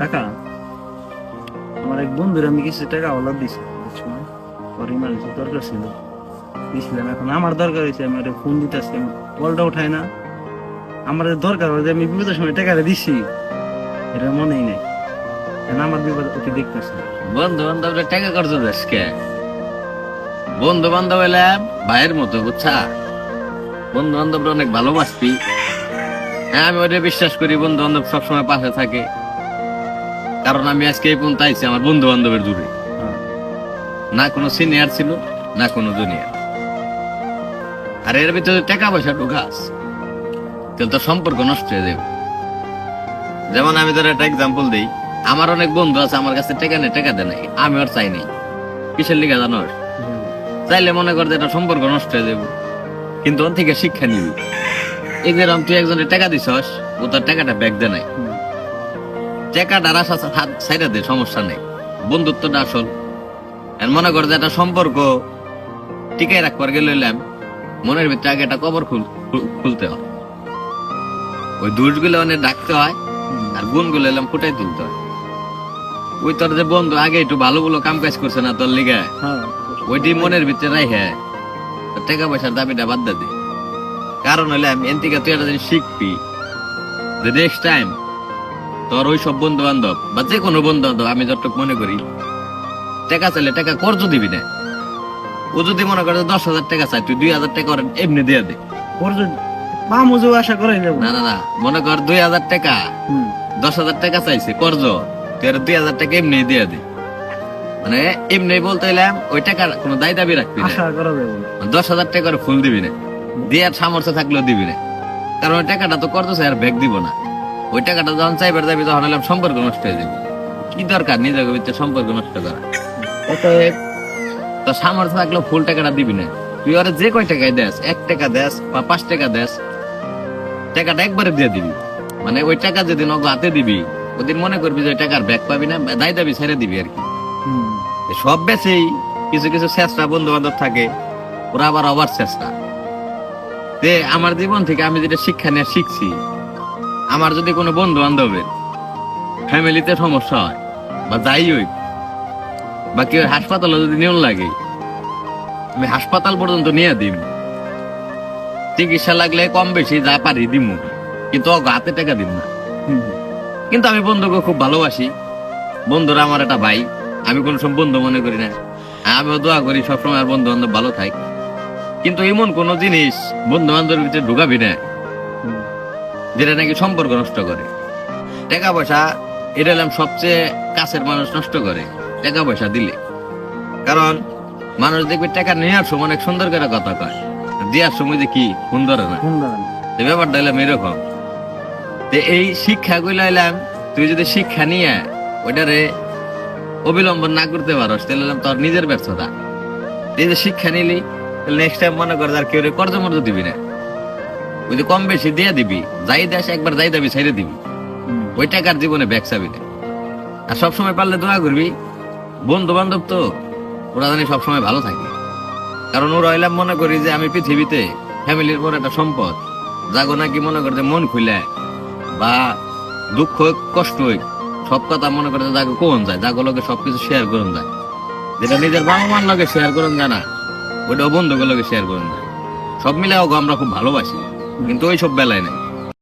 টাকা? আমার এক বন্ধুর আমি কিছু টাকা অর্ডার দিছি, বুঝছ না? ইমার্জেন্সি দরকার ছিল। দিছিলাম, এখন আমার দরকার হয়েছে, আমি ওটা ফোন দিতেছি কলটা উঠায় না। আমার দরকার হয় যে আমি বিপদের সময় টাকাটা দিছি। এটা মনেই নেই। এখন আমার বিপদ ওকে দেখতেছে। বন্ধু বান্ধবরা টাকা করছ দেশকে বন্ধু বান্ধব এলে ভাইয়ের মতো, বুঝছা? বন্ধু বান্ধবরা অনেক ভালোবাসবি। হ্যাঁ আমি ওটা বিশ্বাস করি বন্ধু বান্ধব সবসময় পাশে থাকে। কারণ আমি আজকে এই পর্যন্ত আইছি আমার বন্ধু বান্ধবের দূরে। না কোনো সিনিয়র ছিল, না কোনো জুনিয়র আর এর ভিতরে টাকা পয়সা ঢুকাস তাহলে তো সম্পর্ক নষ্ট হয়ে যাবে। যেমন আমি তোর একটা এক্সাম্পল দিই, আমার অনেক বন্ধু আছে, আমার কাছে টাকা নেই, টাকা দেয় নাই, আমি ওর চাই নাই। কিসের লিগা জানোস চাইলে মনে কর যে এটা সম্পর্ক নষ্ট হয়ে যাবে। কিন্তু ওর থেকে শিক্ষা নিবি। এই যে তুই একজনের টাকা দিছস, ও তার টাকাটা ব্যাগ দেয় নাই। টাকাটা রাশা হাত সাইডে দে সমস্যা নেই। বন্ধুত্বটা আসল। আর মনে কর যে একটা সম্পর্ক টিকাই রাখবার গেলে হইলাম মনের ভিতরে আগে একটা কবর খুল খুল- খুলতে হয়। ওই দোষগুলো অনেক ডাকতে হয় আর গুণগুলো এলাম ফুটাই তুলতে হয়। ওই তোর যে বন্ধু আগে একটু ভালো ভালো কাম কাজ করছে না তোর লিগে? হ্যাঁ। ওইটি মনের ভিতরে রাই হ্যাঁ টাকা পয়সার দাবিটা বাদ দে কারণ হলে আমি এন থেকে তুই একটা জিনিস শিখবি। যে নেক্সট টাইম তোর ওই সব বন্ধু বান্ধব বা যে কোনো বন্ধু বান্ধব আমি যতটুকু মনে করি টাকা চাইলে টাকা কর্জ দিবি না। ও যদি মনে করে দশ হাজার টাকা চাই তুই দুই হাজার টাকা এমনি দিয়ে দে। ওর যে আশা করে না না না মনে কর দুই হাজার টাকা দশ হাজার টাকা চাইছে কর্জ তুই আর দুই হাজার টাকা এমনি দিয়ে দে। মানে এমনি বলতে এলাম ওই টাকার কোনো দায় দাবি রাখবি আশা করা যাবে। দশ হাজার টাকার ফুল দিবি না। দিয়ে আর সামর্থ্য থাকলেও দিবি না। কারণ ওই টাকাটা তো করতেছে আর ব্যাগ দিব না। ওই টাকাটা যখন চাইবার যাবি তখন এলাম সম্পর্ক নষ্ট হয়ে যাবে। কি দরকার নিজের ভিতরে সম্পর্ক নষ্ট করা? তো সামর্থ্য থাকলেও ফুল টাকাটা দিবি না। তুই ওরা যে কয় টাকায় দেস, এক টাকা দেস বা পাঁচ টাকা দেস, টাকাটা একবারে দিয়ে দিবি। মানে ওই টাকা যেদিন ওকে হাতে দিবি, ওদিন মনে করবি যে টাকার ব্যাগ পাবি না, দায় দাবি ছেড়ে দিবি আর কি। সব বেচেই কিছু কিছু চেষ্টা বন্ধু বান্ধব থাকে, ওরা আবার অবার চেষ্টা। যে আমার জীবন থেকে আমি যেটা শিক্ষা নিয়ে শিখছি আমার যদি কোনো বন্ধু বান্ধবের ফ্যামিলিতে সমস্যা হয়, বা যাই হই বা কেউ হাসপাতালে যদি নিয়ম লাগে, আমি হাসপাতাল পর্যন্ত নিয়ে দিম। চিকিৎসা লাগলে কম বেশি যা পারি দিমু। কিন্তু হাতে টাকা দিম না। কিন্তু আমি বন্ধুকে খুব ভালোবাসি। বন্ধুরা আমার একটা ভাই, আমি কোনো সব বন্ধু মনে করি না। আমিও দোয়া করি সবসময় আর বন্ধু বান্ধব ভালো থাক। কিন্তু এমন কোনো জিনিস বন্ধু বান্ধবের ভিতরে ঢুকাবি না। যেটা নাকি সম্পর্ক নষ্ট করে। টাকা পয়সা এটা হলাম সবচেয়ে কাছের মানুষ নষ্ট করে টাকা পয়সা দিলে। কারণ মানুষ দেখবে টাকা নেওয়ার সময় অনেক সুন্দর করে কথা কয়। দেওয়ার সময় যে কি সুন্দর না। ব্যাপারটা হলাম এরকম। যে এই শিক্ষা গুলো এলাম তুই যদি শিক্ষা নিয়ে ওইটারে অবিলম্বন না করতে পারো তাহলে তোর নিজের ব্যর্থতা। এই যে শিক্ষা নিলি নেক্সট টাইম মনে কর আর কেউ কর্জ মর্জ দিবি না। ওই যে কম বেশি দিয়ে দিবি যাই দেশ একবার যাই দাবি ছেড়ে দিবি। ওই টাকার জীবনে ব্যাগ চাবি না আর সবসময় পারলে দোয়া করবি বন্ধু বান্ধব তো ওরা জানি সবসময় ভালো থাকে। কারণ ওরা হইলাম মনে করি যে আমি পৃথিবীতে ফ্যামিলির পর একটা সম্পদ। যাগো নাকি মনে করে যে মন খুলে। বা দুঃখ হোক কষ্ট হোক সব কথা মনে করে যে যাকে কোন যায় যাগো লোকে সবকিছু শেয়ার করুন যায়। যেটা নিজের বাবা মার লগে শেয়ার করুন যায় না ওইটা বন্ধুগুলোকে শেয়ার করুন যায়। সব মিলে আমরা খুব ভালোবাসি। কিন্তু ওই সব বেলায় নাই।